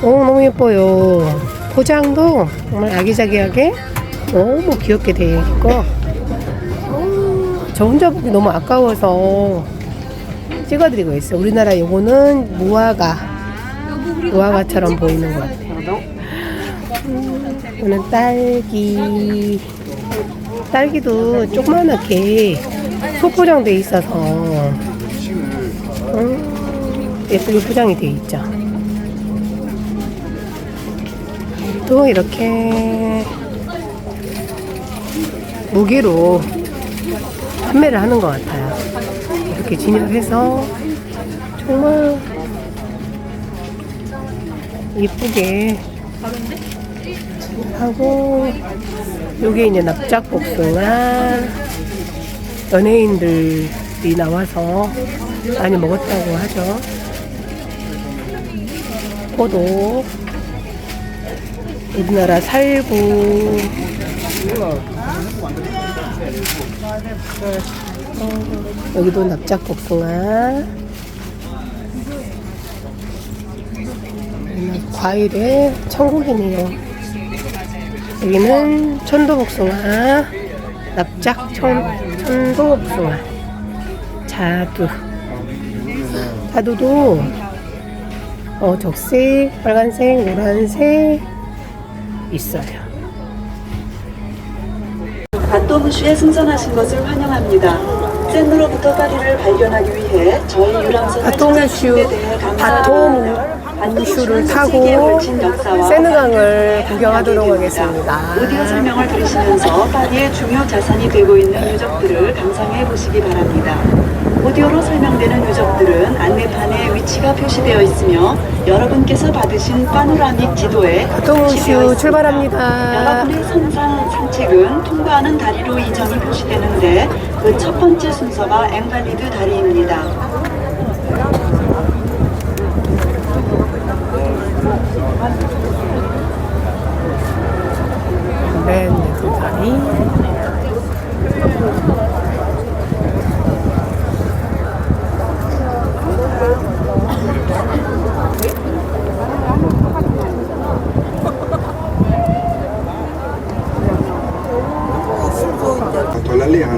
너무 너무 예뻐요. 포장도 정말 아기자기하게 너무 귀엽게 돼 있고. 어, 저 혼자 보기 너무 아까워서 찍어드리고 있어요. 우리나라 요거는 무화과 무화과처럼 보이는 것 같아요. 이거는 딸기. 딸기도 조그만하게 소포장돼 있어서. 음, 예쁘게 포장이 돼 있죠. 또 이렇게 무게로 판매를 하는 것 같아요. 이렇게 진열해서 정말 예쁘게 하고 요게 이제 납작복숭아 연예인들이 나와서 많이 먹었다고 하죠. 포도 우리나라 살구 어, 여기도 납작복숭아 과일의 천국이네요. 여기는 천도복숭아, 납작 천, 천도복숭아, 자두. 자두도 어, 적색, 빨간색, 노란색 있어요. 바토무슈에 승선하신 것을 환영합니다. 샌으로부터 파리를 발견하기 위해 저희 유람선을 바토무슈. 바토무슈를 타고 세느강을 구경하도록. 하겠습니다. 오디오 설명을 들으시면서 파리의 중요 자산이 되고 있는 유적들을 감상해 보시기 바랍니다. 오디오로 설명되는 유적들은 안내판에 위치가 표시되어 있으며 여러분께서 받으신 파노라믹 지도에 있습니다. 출발합니다. 여러분의 선상 산책은 통과하는 다리로 이정이 표시되는데 그 첫 번째 순서가 앵발리드 다리입니다. 맨 다리. quanto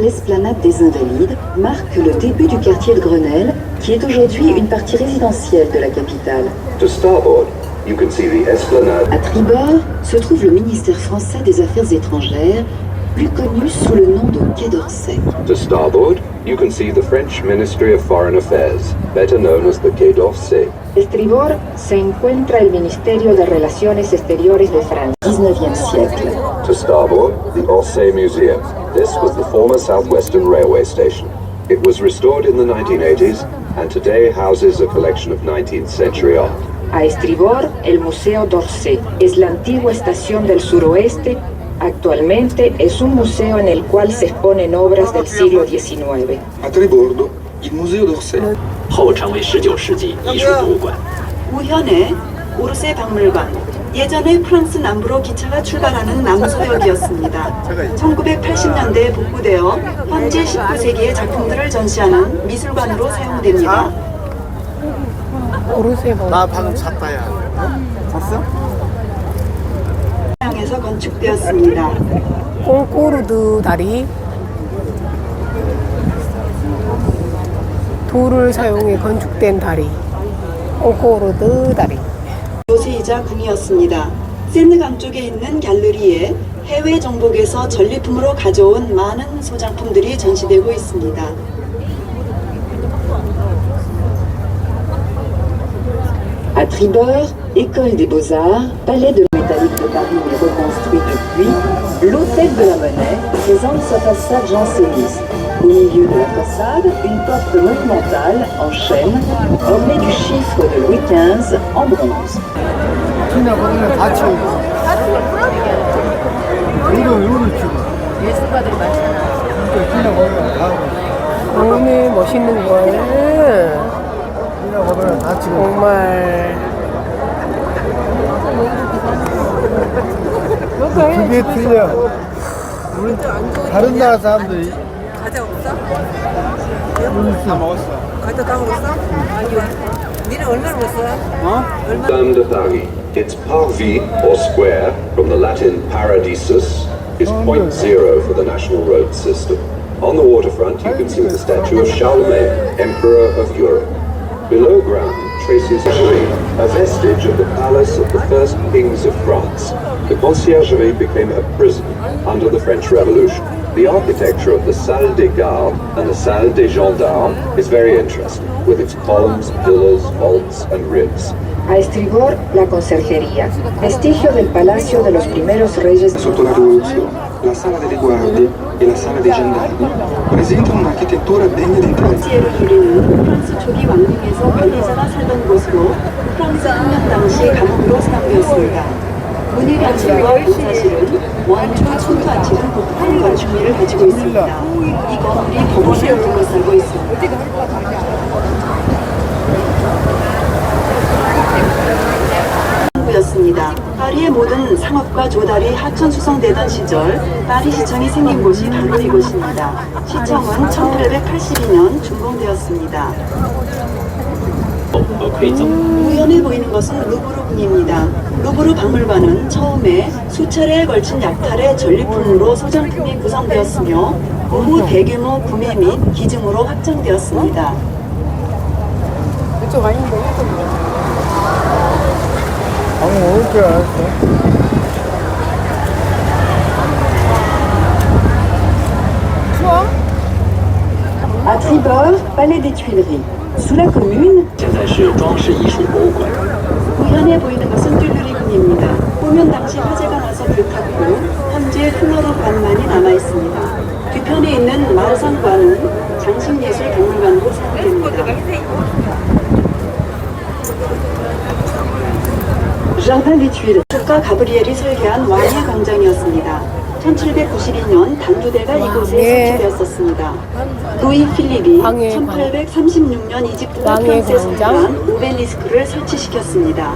l'esplanade des Invalides marque le début du quartier de Grenelle, qui est aujourd'hui une partie résidentielle de la capitale. To starboard, you can see the esplanade À tribord se trouve le ministère français des Affaires étrangères, plus connu sous le nom de Quai d'Orsay. To starboard, you can see the French Ministry of Foreign Affairs, better known as the Quai d'Orsay. Estribor se encuentra el Ministerio de Relaciones Exteriores de Francia. 19e siècle. To starboard, the Orsay Museum. This was the former Southwestern Railway station. It was restored in the 1980s and today houses a collection of 19th century art. A estribor, el Museo d'Orsay es la antigua estación del suroeste. Actualmente es un museo en el cual se exponen obras del siglo XIX. A tribordo, il Museo d'Orsay. 后成为19世纪艺术博物馆。 우현의 오르세 박물관. 예전에 프랑스 남부로 기차가 출발하는 남서역이었습니다. 1980년대에 복구되어 현재 19세기의 작품들을 전시하는 미술관으로 사용됩니다. 나 방금 잤다 야 잤어? 향에서 건축되었습니다. 꽁꼬르드 다리 돌을 사용해 건축된 다리 꽁꼬르드 다리 왕자 궁이었습니다. 세느강 쪽에 있는 갤러리에 해외 정복에서 전리품으로 가져온 많은 소장품들이 전시되고 있습니다. À Tribord, école des beaux-arts, palais de métallique de Paris reconstruit depuis, l'hôtel de la Monnaie présente sa façade janséniste. Au milieu de la façade, une porte monumentale en chêne, ornée du chiffre de Louis XV en bronze. 그냥 그러면 다 치우고. 이거 이거를 치고. 예술가들이 많잖아. 그냥 그러면 다 너무 멋있는 거예요. 그냥 그러면 다 치고. 정말. 그게 틀려. 우리 다른 나라 사람들이 과자 없어? 다 먹었어. 과자 다 먹었어? 아니요. 니는 얼마나 먹었어? Dame de Paris. Its parvis, or square, from the Latin paradisus, is point zero for the national road system. On the waterfront, you can see the statue of Charlemagne, Emperor of Europe. Below ground traces a vestige of the palace of the first kings of France. The conciergerie became a prison under the French Revolution. The architecture of the Salle des Gardes and the Salle des Gendarmes is very interesting, with its columns, pillars, vaults, and ribs. A estribor, la conserjería, vestigio del palacio de los primeros reyes Sotto la rivoluzione, la sala delle guardie e la sala dei gendarmi presentano un'architettura degna di 있습니다. 이 건물이 법원을 둘러싸고 있습니다. 였습니다. 파리의 모든 상업과 조달이 하천수성되던 시절 파리 시청이 생긴 곳이 바로 이곳입니다. 시청은 1882년 준공되었습니다. 우연해 보이는 것은 루브르입니다. 루브르 박물관은 처음에 수차례에 걸친 약탈의 전리품으로 소장품이 구성되었으며 오후 대규모 구매 및 기증으로 확장되었습니다. 이쪽 아닌데, 이쪽 먹을 줄 알았어. À tribord, palais des Tuileries. Sous la commune, 우연에 보이는 것은 뚜루리군입니다. 호면 당시 화재가 나서 불탔고 현재 플로로 관만이 남아 있습니다. 뒤편에 있는 마을상관은 장식예술박물관으로 사용됩니다. Des Tuileries. 국가 가브리엘이 설계한 왕의 광장이었습니다. 1792년 단두대가 이곳에 설치되었었습니다. 루이 필립이 왕의 1836년 이집트와 왕의 프랑스에? 설계한 오벨리스크를 설치시켰습니다.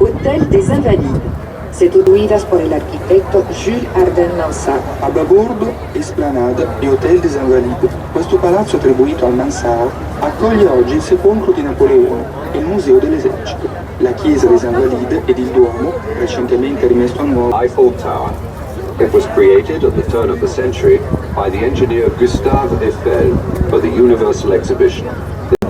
Hôtel des Invalides. Construidas por el arquitecto Jules Arden Mansart. A Babordo, Esplanade e Hotel des Invalides, questo palazzo attribuito al Mansart accoglie oggi il sepolcro di Napoleone e il Museo dell'Esercito, la chiesa des Invalides ed il Duomo, recentemente rimesso a nuovo. Eiffel Tower. It was created at the turn of the century by the engineer Gustave Eiffel for the Universal Exhibition.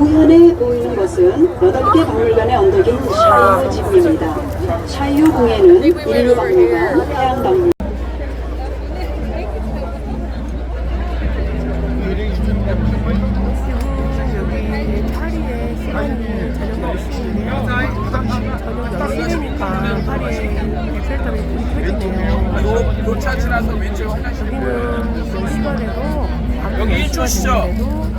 우연해 보이는 것은 8개 박물관의 언덕인 샤이유 지구입니다. 샤이유 궁에는 인류 박물관, 해양 박물관, 여기 파리에 시간이 저녁 10시인데요. 저녁 10시니까 파리에 에펠탑이 불이 켜지네요. 교차 지나서 왼쪽 화장실 여기는 몇 시간에도 여기 1조 시죠?